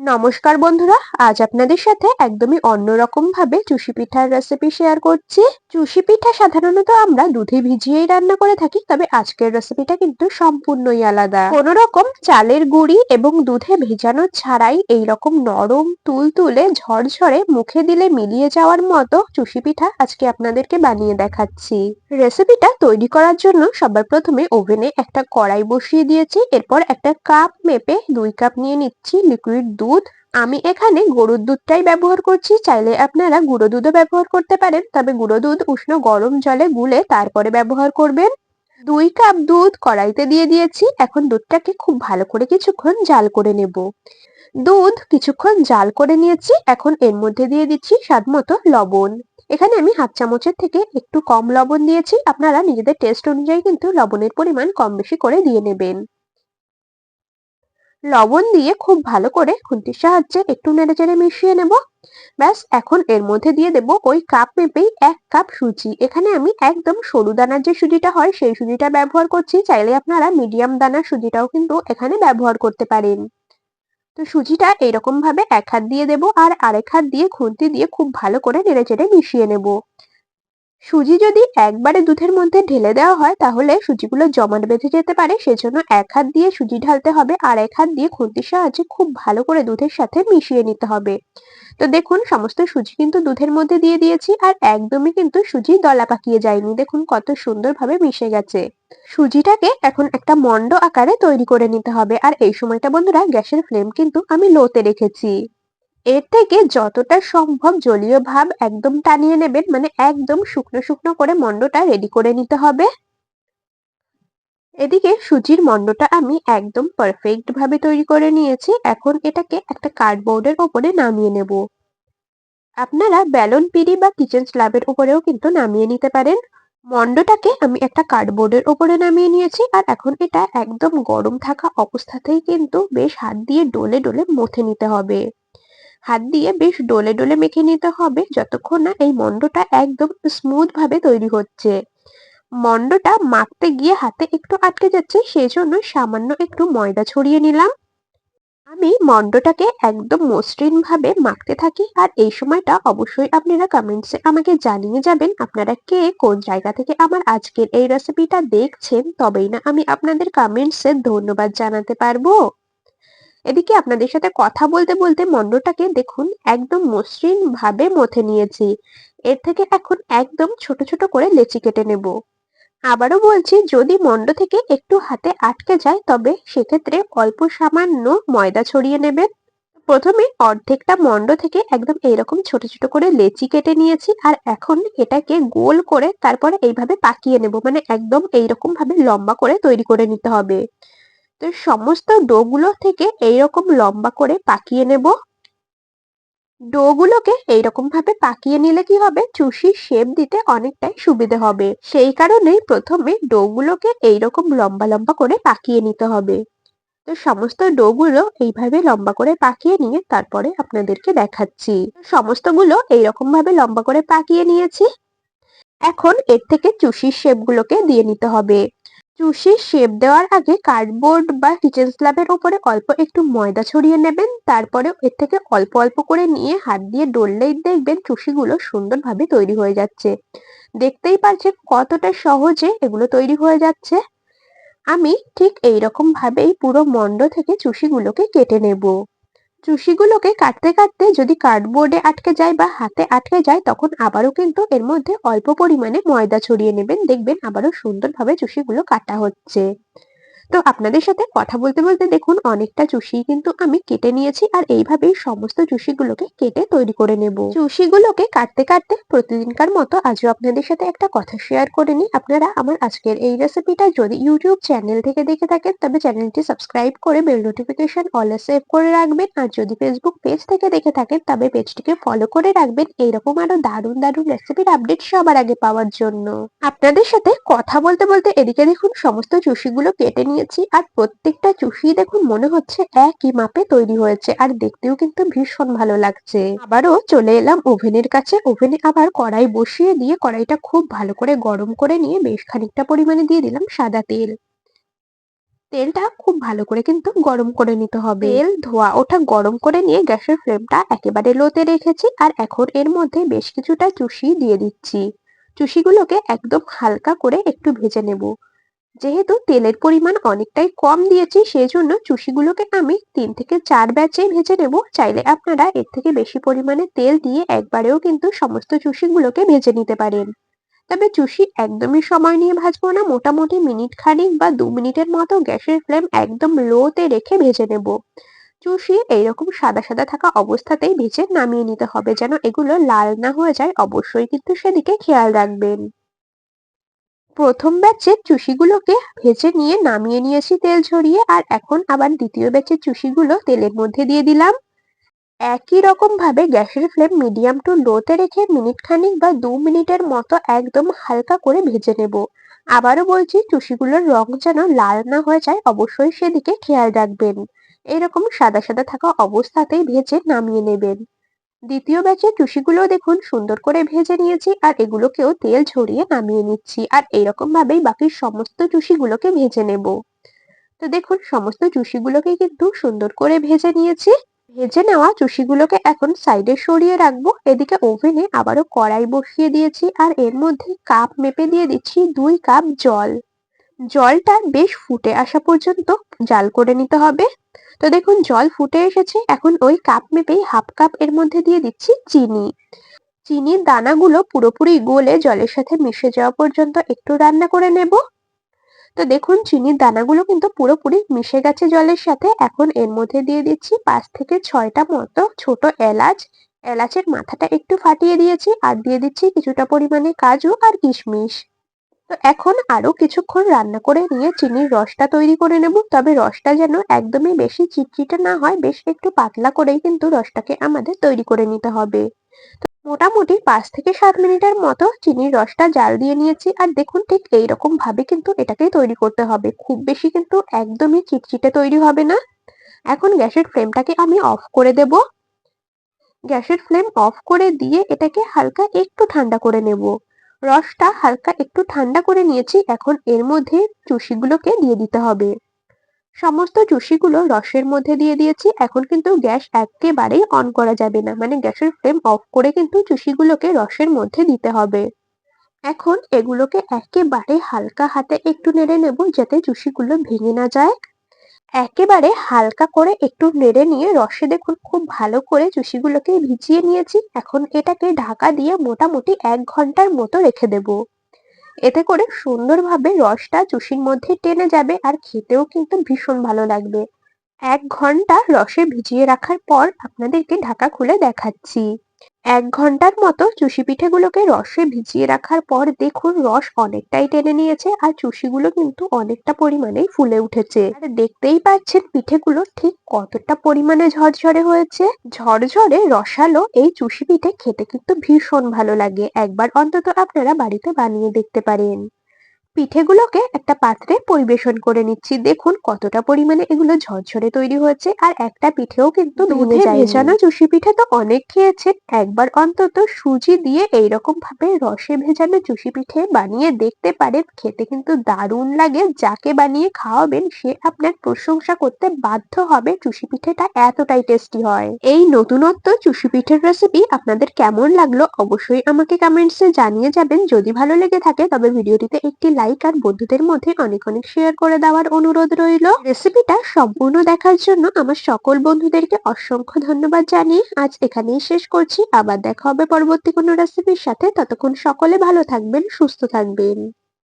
নমস্কার বন্ধুরা, আজ আপনাদের সাথে একদমই অন্যরকম ভাবে চুষি পিঠার রেসিপি শেয়ার করছি। চুষি পিঠা সাধারণত আমরা দুধে ভিজিয়েই রান্না করে থাকি, তবে আজকের রেসিপিটা কিন্তু সম্পূর্ণই আলাদা। কোন রকম চালের গুঁড়ি এবং দুধে ভেজানো ছাড়াই এই রকম নরম তুলতুলে ঝরঝরে মুখে দিলে মিলিয়ে যাওয়ার মতো চুষি পিঠা আজকে আপনাদেরকে বানিয়ে দেখাচ্ছি। রেসিপিটা তৈরি করার জন্য সবার প্রথমে ওভেনে একটা কড়াই বসিয়ে দিয়েছি, এরপর একটা কাপ মেপে দুই কাপ নিয়ে নিচ্ছি লিকুইড দুধ। আমি এখানে গরুর দুধটাই ব্যবহার করছি। চাইলে আপনারা গুঁড়ো দুধও ব্যবহার করতে পারেন। তবে গুঁড়ো দুধ উষ্ণ গরম জলে গুলে তারপরে ব্যবহার করবেন। দুই কাপ দুধ কড়াইতে দিয়ে দিয়েছি। এখন দুধটাকে খুব ভালো করে কিছুক্ষণ জাল করে নেব। দুধ কিছুক্ষণ জাল করে নিয়েছি। এখন এর মধ্যে দিয়ে দিচ্ছি স্বাদ মতো লবণ। এখানে আমি হাত চামচের থেকে একটু কম লবণ দিয়েছি। আপনারা নিজেদের টেস্ট অনুযায়ী কিন্তু লবণের পরিমাণ কম বেশি করে দিয়ে নেবেন। লবণ দিয়ে খুব ভালো করে খুন্তির সাহায্যে একটু নেড়েচেড়ে মিশিয়ে নেব। ব্যাস, এখন এর মধ্যে দিয়ে দেব ওই কাপ মেপেই এক কাপ সুজি। এখানে আমি একদম সরু দানার যে সুজিটা হয়, সেই সুজিটা ব্যবহার করছি। চাইলে আপনারা মিডিয়াম দানার সুজিটাও কিন্তু এখানে ব্যবহার করতে পারেন। তো সুজিটা এইরকম ভাবে এক হাত দিয়ে দেব আর আরেক হাত দিয়ে খুন্তি দিয়ে খুব ভালো করে নেড়েচেড়ে মিশিয়ে নেব। সুজি যদি একবারে দুধের মধ্যে ঢেলে দেওয়া হয়, তাহলে সুজিগুলো জমাট বেঁধে যেতে পারে। সেজন্য এক হাত দিয়ে সুজি ঢালতে হবে আর এক হাত দিয়ে খুন্তির সাহায্যে খুব ভালো করে দুধের সাথে মিশিয়ে নিতে হবে। তো দেখুন, সমস্ত সুজি কিন্তু দুধের মধ্যে দিয়ে দিয়েছি আর একদমই কিন্তু সুজি দলা পাকিয়ে যায়নি। দেখুন কত সুন্দরভাবে মিশে গেছে। সুজিটাকে এখন একটা মন্ড আকারে তৈরি করে নিতে হবে। আর এই সময়টা বন্ধুরা, গ্যাসের ফ্লেম কিন্তু আমি লোতে রেখেছি। এর থেকে যতটা সম্ভব জলীয় ভাব একদম টানিয়ে নেবেন মানে একদম শুকনো শুকনো করে মন্ডটা রেডি করে নিতে হবে। এদিকে সুজির মন্ডটা আমি একদম পারফেক্ট ভাবে তৈরি করে নিয়েছি। এখন এটাকে একটা কার্ডবোর্ডের ওপরে নামিয়ে নেব। আপনারা ব্যালন পিড়ি বা কিচেন স্ল্যাবের উপরেও কিন্তু নামিয়ে নিতে পারেন। মন্ডটাকে আমি একটা কার্ডবোর্ডের ওপরে নামিয়ে নিয়েছি আর এখন এটা একদম গরম থাকা অবস্থাতেই কিন্তু বেশ হাত দিয়ে ডলে ডলে মথে নিতে হবে। হাত দিয়ে বেশ ডলে ডলে মেখে নিতে হবে যতক্ষণ না এই মন্ডটা একদম স্মুথ ভাবে তৈরি হচ্ছে। মন্ডটা মাখতে গিয়ে হাতে একটু আটকে যাচ্ছে সেই জন্য সামান্য একটু ময়দা ছড়িয়ে নিলাম। আমি মন্ডটাকে একদম মসৃণ ভাবে মাখতে থাকি আর এই সময়টা অবশ্যই আপনারা কমেন্টসে আমাকে জানিয়ে যাবেন আপনারা কে, কোন জায়গা থেকে আমার আজকের এই রেসিপিটা দেখছেন, তবেই না আমি আপনাদের কমেন্টসে ধন্যবাদ জানাতে পারব। এদিকে আপনাদের সাথে কথা বলতে বলতে মন্ডটাকে দেখুন একদম মসৃণ ভাবে মথে নিয়েছি। এর থেকে এখন একদম ছোট ছোট করে লেচি কেটে নেব। আবারও বলছি, যদি মন্ড থেকে একটু হাতে আটকে যায়, তবে সেক্ষেত্রে অল্প সামান্য ময়দা ছড়িয়ে নেবেন। প্রথমে অর্ধেকটা মন্ড থেকে একদম এইরকম ছোট ছোট করে লেচি কেটে নিয়েছি, আর এখন এটাকে গোল করে তারপরে এইভাবে পাকিয়ে নেব। মানে একদম এইরকম ভাবে লম্বা করে তৈরি করে নিতে হবে। তো সমস্ত ডোগুলো থেকে এইরকম লম্বা করে পাকিয়ে নেব। ডোগুলোকে এইরকম ভাবে পাকিয়ে নিলে কি হবে? চুষির শেপ দিতে অনেকটাই সুবিধে হবে। সেই কারণেই প্রথমে ডোগুলোকে এইরকম লম্বা লম্বা করে পাকিয়ে নিতে হবে। তো সমস্ত ডোগুলো এইভাবে লম্বা করে পাকিয়ে নিয়ে তারপরে আপনাদেরকে দেখাচ্ছি। সমস্তগুলো এইরকম ভাবে লম্বা করে পাকিয়ে নিয়েছি। এখন এর থেকে চুষির শেপগুলোকে দিয়ে নিতে হবে। চুষির শেপ দেওয়ার আগে কার্ডবোর্ড বা কিচেন স্ল্যাবের উপরে অল্প একটু ময়দা ছড়িয়ে নেবেন। তারপরে এর থেকে অল্প অল্প করে নিয়ে হাত দিয়ে ডললেই দেখবেন চুষিগুলো সুন্দরভাবে তৈরি হয়ে যাচ্ছে। দেখতেই পাচ্ছেন কতটা সহজে এগুলো তৈরি হয়ে যাচ্ছে। আমি ঠিক এই রকম ভাবেই পুরো মন্ড থেকে চুষিগুলোকে কেটে নেব। চুষিগুলোকে কাটতে কাটতে যদি কার্ডবোর্ডে আটকে যায় বা হাতে আটকে যায়, তখন আবারও কিন্তু এর মধ্যে অল্প পরিমাণে ময়দা ছড়িয়ে নেবেন। দেখবেন আবারও সুন্দরভাবে চুষিগুলো কাটা হচ্ছে। তো আপনাদের সাথে কথা বলতে বলতে দেখুন অনেকটা চুষি কিন্তু আমি কেটে নিয়েছি আর এইভাবেই সমস্ত চুষিগুলোকে কেটে তৈরি করে নেব। চুষিগুলোকে কাটতে কাটতে প্রতিদিনকার মতো আজও আপনাদের সাথে একটা কথা শেয়ার করে নিই। আপনারা আমার আজকের এই রেসিপিটা যদি ইউটিউব চ্যানেল থেকে দেখে থাকেন, তবে চ্যানেলটি সাবস্ক্রাইব করে বেল নোটিফিকেশন অলে সেভ করে রাখবেন। আর যদি ফেসবুক পেজ থেকে দেখে থাকেন, তবে পেজটিকে ফলো করে রাখবেন। এইরকম আরও দারুণ দারুণ রেসিপির আপডেট সবার আগে পাওয়ার জন্য। আপনাদের সাথে কথা বলতে বলতে এদিকে দেখুন সমস্ত চুষিগুলো কেটে নিয়ে নিয়েছি আর প্রত্যেকটা চুষি দেখুন মনে হচ্ছে একই মাপে তৈরি হয়েছে আর দেখতেও কিন্তু ভীষণ ভালো লাগছে। আবারও চলে এলাম ওভেনের কাছে। ওভেনে আবার কড়াই বসিয়ে দিয়ে কড়াইটা খুব ভালো করে গরম করে নিয়ে বেশ খানিকটা পরিমাণে দিয়ে দিলাম সাদা তেল। তেলটা খুব ভালো করে কিন্তু গরম করে নিতে হবে। তেল, ধোয়া ওঠা গরম করে নিয়ে গ্যাসের ফ্লেমটা একেবারে লোতে রেখেছি আর এখন এর মধ্যে বেশ কিছুটা চুষি দিয়ে দিচ্ছি। চুষিগুলোকে একদম হালকা করে একটু ভেজে নেব। যেহেতু তেলের পরিমাণ অনেকটাই কম দিয়েছি সেই জন্য চুষিগুলোকে আমি তিন থেকে চার ব্যাচে ভেজে নেব। চাইলে আপনারা এর থেকে বেশি পরিমাণে তেল দিয়ে একবারেও কিন্তু সমস্ত চুষিগুলোকে ভেজে নিতে পারেন। তবে চুষি একদমই সময় নিয়ে ভাজবো না, মোটামুটি মিনিট খানিক বা দু মিনিটের মতো গ্যাসের ফ্লেম একদম লোতে রেখে ভেজে নেব। চুষি এইরকম সাদা সাদা থাকা অবস্থাতেই ভেজে নামিয়ে নিতে হবে, যেন এগুলো লাল না হয়ে যায়। অবশ্যই কিন্তু সেদিকে খেয়াল রাখবেন। প্রথম ব্যাচের চুষিগুলোকে ভেজে নিয়ে নামিয়ে নিয়েছি তেল ঝরিয়ে, আর এখন আবার দ্বিতীয় ব্যাচের চুষিগুলো তেলের মধ্যে দিয়ে দিলাম। একই রকম ভাবে গ্যাসের ফ্লেম মিডিয়াম টু লোতে রেখে মিনিট খানিক বা দু মিনিটের মতো একদম হালকা করে ভেজে নেব। আবারও বলছি, চুষিগুলোর রং যেন লাল না হয়ে যায়, অবশ্যই সেদিকে খেয়াল রাখবেন। এরকম সাদা সাদা থাকা অবস্থাতেই ভেজে নামিয়ে নেবেন। দ্বিতীয় ব্যাচের চুষিগুলো দেখুন, সুন্দর করে ভেজে নিয়েছি আর এগুলোকেও তেল ঝরিয়ে নামিয়ে নিচ্ছি আর এইরকম ভাবেই বাকি সমস্ত চুষিগুলোকে ভেজে নেব। তো দেখুন, সমস্ত চুষিগুলোকে কিন্তু সুন্দর করে ভেজে নিয়েছি। ভেজে নেওয়া চুষিগুলোকে এখন সাইডে সরিয়ে রাখব। এদিকে ওভেনে আবারও কড়াই বসিয়ে দিয়েছি আর এর মধ্যে কাপ মেপে দিয়ে দিচ্ছি দুই কাপ জল। জলটা বেশ ফুটে আসা পর্যন্ত জাল করে নিতে হবে। তো দেখুন, জল ফুটে এসেছে। এখন ওই কাপ মেপেই হাফ কাপ এর মধ্যে দিয়ে দিচ্ছি চিনি। চিনির দানাগুলো পুরোপুরি গলে জলের সাথে মিশে যাওয়া পর্যন্ত একটু রান্না করে নেব। তো দেখুন, চিনির দানাগুলো কিন্তু পুরোপুরি মিশে গেছে জলের সাথে। এখন এর মধ্যে দিয়ে দিচ্ছি পাঁচ থেকে ছয়টা মতো ছোট এলাচ। এলাচের মাথাটা একটু ফাটিয়ে দিয়েছি আর দিয়ে দিচ্ছি কিছুটা পরিমাণে কাজু আর কিশমিশ। তো এখন আরও কিছুক্ষণ রান্না করে নিয়ে চিনির রসটা তৈরি করে নেব। তবে রসটা যেন একদমই বেশি চিটচিটে না হয়, বেশ একটু পাতলা করেই কিন্তু রসটাকে আমাদের তৈরি করে নিতে হবে। মোটামুটি পাঁচ থেকে সাত মিনিটের মতো চিনির রসটা জাল দিয়ে নিয়েছি। আর দেখুন ঠিক এইরকম ভাবে কিন্তু এটাকে তৈরি করতে হবে। খুব বেশি কিন্তু একদমই চিটচিটে তৈরি হবে না। এখন গ্যাসের ফ্লেমটাকে আমি অফ করে দেব। গ্যাসের ফ্লেম অফ করে দিয়ে এটাকে হালকা একটু ঠান্ডা করে নেব। রসটা হালকা একটু ঠান্ডা করে নিয়েছি, এখন এর মধ্যে চুষিগুলোকে দিয়ে দিতে হবে। সমস্ত চুষিগুলো রসের মধ্যে দিয়ে দিয়েছি, এখন কিন্তু গ্যাস একেবারেই অন করা যাবে না মানে গ্যাসের ফ্লেম অফ করে কিন্তু চুষিগুলোকে রসের মধ্যে দিতে হবে। এখন এগুলোকে একেবারে হালকা হাতে একটু নেড়ে নেব, যাতে চুষিগুলো ভেঙে না যায়। একেবারে হালকা করে একটু নেড়ে নিয়ে রসে দেখুন, খুব ভালো করে চুষিগুলোকে ভিজিয়ে নিয়েছি। এখন এটাকে ঢাকা দিয়ে মোটামুটি এক ঘণ্টার মতো রেখে দেব। এতে করে সুন্দরভাবে রসটা চুষির মধ্যে টেনে যাবে আর খেতেও কিন্তু ভীষণ ভালো লাগবে। এক ঘণ্টা রসে ভিজিয়ে রাখার পর আপনাদেরকে ঢাকা খুলে দেখাচ্ছি। এক ঘণ্টার মতো চুষি পিঠেগুলোকে রসে ভিজিয়ে রাখার পর দেখুন রস অনেকটাই টেনে নিয়েছে আর চুষিগুলো কিন্তু অনেকটা পরিমাণেই ফুলে উঠেছে। আর দেখতেই পাচ্ছেন পিঠেগুলো ঠিক কতটা পরিমাণে ঝরঝরে হয়েছে। ঝরঝরে রসালো এই চুষি পিঠে খেতে কিন্তু ভীষণ ভালো লাগে। একবার অন্তত আপনারা বাড়িতে বানিয়ে দেখতে পারেন। পিঠেগুলোকে একটা পাত্রে পরিবেশন করে নিচ্ছি। দেখুন কতটা পরিমাণে এগুলো ঝরঝরে তৈরি হয়েছে আর একটা পিঠেও কিন্তু দুধে ভেজানো চুষি পিঠে তো অনেক খেয়েছেন একবার অন্তত সুজি দিয়ে এইরকম ভাবে রসে ভেজানো চুষি পিঠে বানিয়ে দেখতে পারেন। খেতে কিন্তু দারুণ লাগে। যাকে বানিয়ে খাওয়াবেন সে আপনার প্রশংসা করতে বাধ্য হবে। চুষি পিঠেটা এতটাই টেস্টি হয়। এই নতুনত্ব চুষি পিঠের রেসিপি আপনাদের কেমন লাগল অবশ্যই আমাকে কমেন্টসে জানিয়ে যাবেন। যদি ভালো লেগে থাকে তবে ভিডিওটিতে একটি লাইক আর বন্ধুদের মধ্যে অনেক অনেক শেয়ার করে দেওয়ার অনুরোধ রইল। রেসিপিটা সম্পূর্ণ দেখার জন্য আমার সকল বন্ধুদেরকে অসংখ্য ধন্যবাদ জানিয়ে আজ এখানেই শেষ করছি। আবার দেখা হবে পরবর্তী কোনো রেসিপির সাথে। ততক্ষণ সকলে ভালো থাকবেন, সুস্থ থাকবেন।